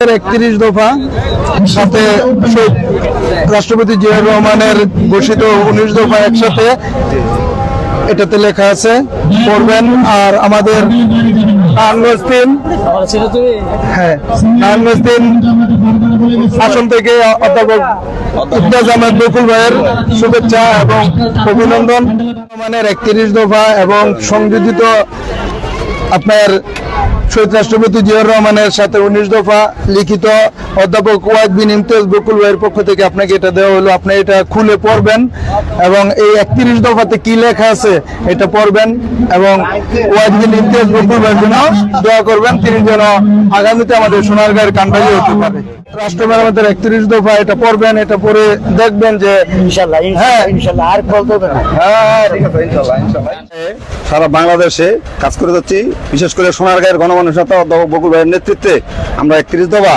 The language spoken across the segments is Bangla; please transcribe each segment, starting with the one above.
একত্রিশ দফা, সাথে রাষ্ট্রপতি জিয়াউর রহমানের ঘোষিত উনিশ দফা একসাথে এটাতে লেখা আছে, পড়বেন। আর আমাদের নারায়ণগঞ্জ হ্যাঁ নারায়ণগঞ্জ তিন আসন থেকে অধ্যাপক ইফতাজ আহমেদ বকুল ভাইয়ের শুভেচ্ছা এবং অভিনন্দন। রহমানের একত্রিশ দফা এবং সংযোজিত আপনার শহীদ রাষ্ট্রপতি জিয়াউর রহমানের সাথে উনিশ দফা লিখিত অধ্যাপক ওয়াইদ বিন ইমতিয়াজ বকুল ভাইয়ের পক্ষ থেকে আপনাকে এটা দেওয়া হলো। আপনি এটা খুলে পড়বেন এবং এই একত্রিশ দফাতে কি লেখা আছে এটা পড়বেন এবং ওয়াইদ বিন ইমতিয়াজ বকুল ভাইয়ের জন্য দোয়া করবেন। তিনি যেন আগামীতে আমাদের সোনারগাঁয়ের কান্ডালি হতে পারে। রাষ্ট্র মেরামতের একত্রিশ দফা এটা পড়বেন এটা পড়ে দেখবেন যে ইনশাল্লাহ হ্যাঁ। ইনশাল্লাহ আর ফল দেবে না। হ্যাঁ। ঠিক আছে ইনশাল্লাহ ইনশাল্লাহ সারা বাংলাদেশে কাজ করে যাচ্ছি। বিশেষ করে সোনারগাঁয়ের গণমানুষ নেতা অধ্যাপক বকুল ভাইয়ের নেতৃত্বে আমরা একত্রিশ দফা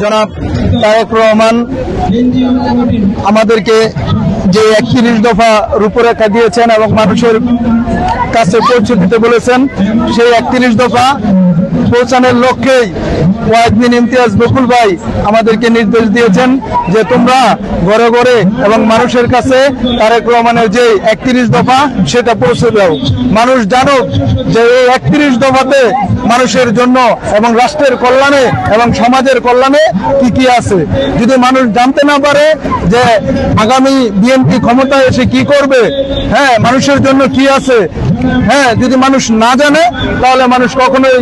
জনাব রহমান, আমাদেরকে যে একত্রিশ দফা রূপরেখা দিয়েছেন এবং মানুষের কাছে পৌঁছে দিতে বলেছেন, সেই একত্রিশ দফা পৌঁছানোর লক্ষ্যেই ওয়াজমিন ইমতিয়াজ বকুল ভাই আমাদেরকে নির্দেশ দিয়েছেন যে তোমরা ঘরে ঘরে এবং মানুষের কাছে তারেক রহমানের যে একত্রিশ দফা সেটা পৌঁছে দাও। মানুষ জানুক যে এই একত্রিশ দফাতে মানুষের জন্য এবং রাষ্ট্রের কল্যাণে এবং সমাজের কল্যাণে কি কি আছে। যদি মানুষ জানতে না পারে যে আগামী বিএনপি ক্ষমতায় এসে কি করবে হ্যাঁ মানুষের জন্য কি আছে হ্যাঁ যদি মানুষ না জানে, তাহলে মানুষ কখনোই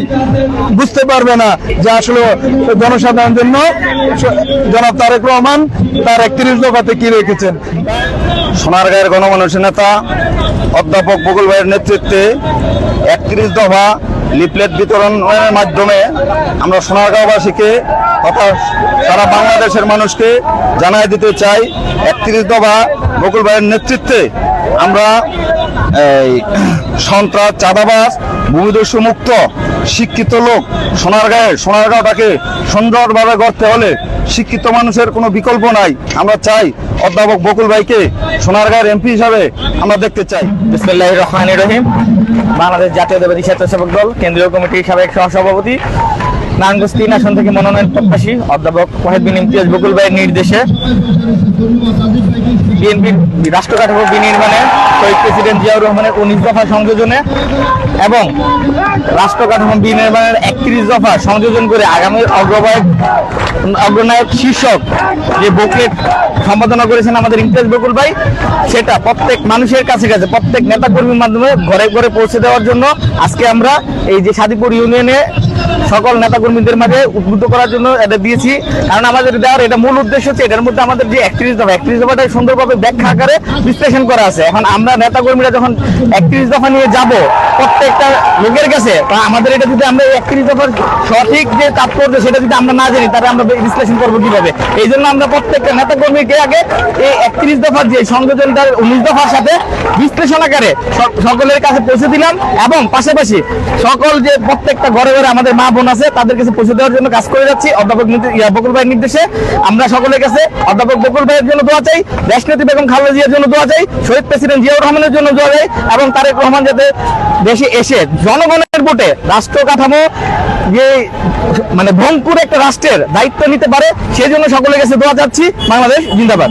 বুঝতে পারবে না যে আসলে জনসাধারণের জন্য জনাব তারেক রহমান তার একত্রিশ দফাতে কি রেখেছেন। সোনারগাঁয়ের গণমানুষের নেতা অধ্যাপক বকুল ভাইয়ের নেতৃত্বে একত্রিশ দফা লিফলেট বিতরণের মাধ্যমে আমরা সোনারগাঁওবাসীকে তথা সারা বাংলাদেশের মানুষকে জানাই দিতে চাই, একত্রিশ দফা বকুল ভাইয়ের নেতৃত্বে আমরা এই সন্ত্রাস চাঁদাবাস ভূমিদস্যু মুক্ত শিক্ষিত লোক। সোনারগাঁয়ের সোনারগাঁওটাকে সুন্দরভাবে গড়তে হলে শিক্ষিত মানুষের কোনো বিকল্প নাই। আমরা চাই অধ্যাপক বকুল ভাইকে সোনারগাঁয়ের এমপি হিসাবে আমরা দেখতে চাই। বিসমিল্লাহ রহমান রহিম। বাংলাদেশ জাতীয়তাবাদী স্বেচ্ছাসেবক দল, কেন্দ্রীয় কমিটির সাবেক সহসভাপতি নারায়ণগঞ্জ আসন থেকে মনোনয়ন প্রত্যাশী অধ্যাপক ওয়াহিদ বিন ইমতিয়াজ বকুল ভাইয়ের নির্দেশে বিএনপির রাষ্ট্র কাঠামো বিনির্মাণে শহীদ প্রেসিডেন্ট জিয়াউর রহমানের উনিশ দফা সংযোজনে এবং রাষ্ট্র কাঠামো বিনির্মাণের একত্রিশ দফা সংযোজন করে আগামী অগ্রবায়ক, অগ্রনায়ক শীর্ষক যে বুকলেট সম্পাদনা করেছেন আমাদের ইমতিয়াজ বকুল ভাই, সেটা প্রত্যেক মানুষের কাছে কাছে, প্রত্যেক নেতা কর্মীর মাধ্যমে ঘরে ঘরে পৌঁছে দেওয়ার জন্য আজকে আমরা এই যে সাদিপুর ইউনিয়নে সকল নেতাকর্মীদের মাঝে উদ্বুদ্ধ করার জন্য এটা দিয়েছি। কারণ আমাদের দেওয়ার এটা মূল উদ্দেশ্য হচ্ছে এটার মধ্যে আমাদের যে একত্রিশ দফা, একত্রিশ দফাটা সুন্দরভাবে ব্যাখ্যা আকারে বিশ্লেষণ করা আছে। এখন আমরা নেতাকর্মীরা যখন একত্রিশ দফা নিয়ে যাব, প্রত্যেকটা লোকের কাছে আমাদের এটা যদি আমরা একত্রিশ দফার সঠিক যে তাৎপর্য সেটা যদি আমরা না জানি, তাহলে আমরা বিশ্লেষণ করব কীভাবে? এই জন্য আমরা প্রত্যেকটা নেতাকর্মীকে আগে এই একত্রিশ দফার যে সংযোজনটার উনিশ দফার সাথে বিশ্লেষণ আকারে সকলের কাছে পৌঁছে দিলাম এবং পাশাপাশি সকল যে প্রত্যেকটা ঘরে ঘরে আমাদের মা বোন আছে, তাদের কাছে পৌঁছে দেওয়ার জন্য কাজ করে যাচ্ছি। অধ্যাপক বকুল ভাইয়ের নির্দেশে। আমরা সকলের কাছে অধ্যাপক বকুল ভাইয়ের জন্য দোয়া চাই, দেশনেত্রী বেগম খালেদা জিয়ার জন্য দোয়া চাই, শহীদ প্রেসিডেন্ট জিয়াউর রহমানের জন্য দোয়া এবং তারেক রহমান যাতে দেশে এসে জনগণের ভোটে রাষ্ট্র কাঠামো যে মানে ভঙ্গুর একটা রাষ্ট্রের দায়িত্ব নিতে পারে, সেজন্য সকলের কাছে দোয়া চাচ্ছি। বাংলাদেশ জিন্দাবাদ।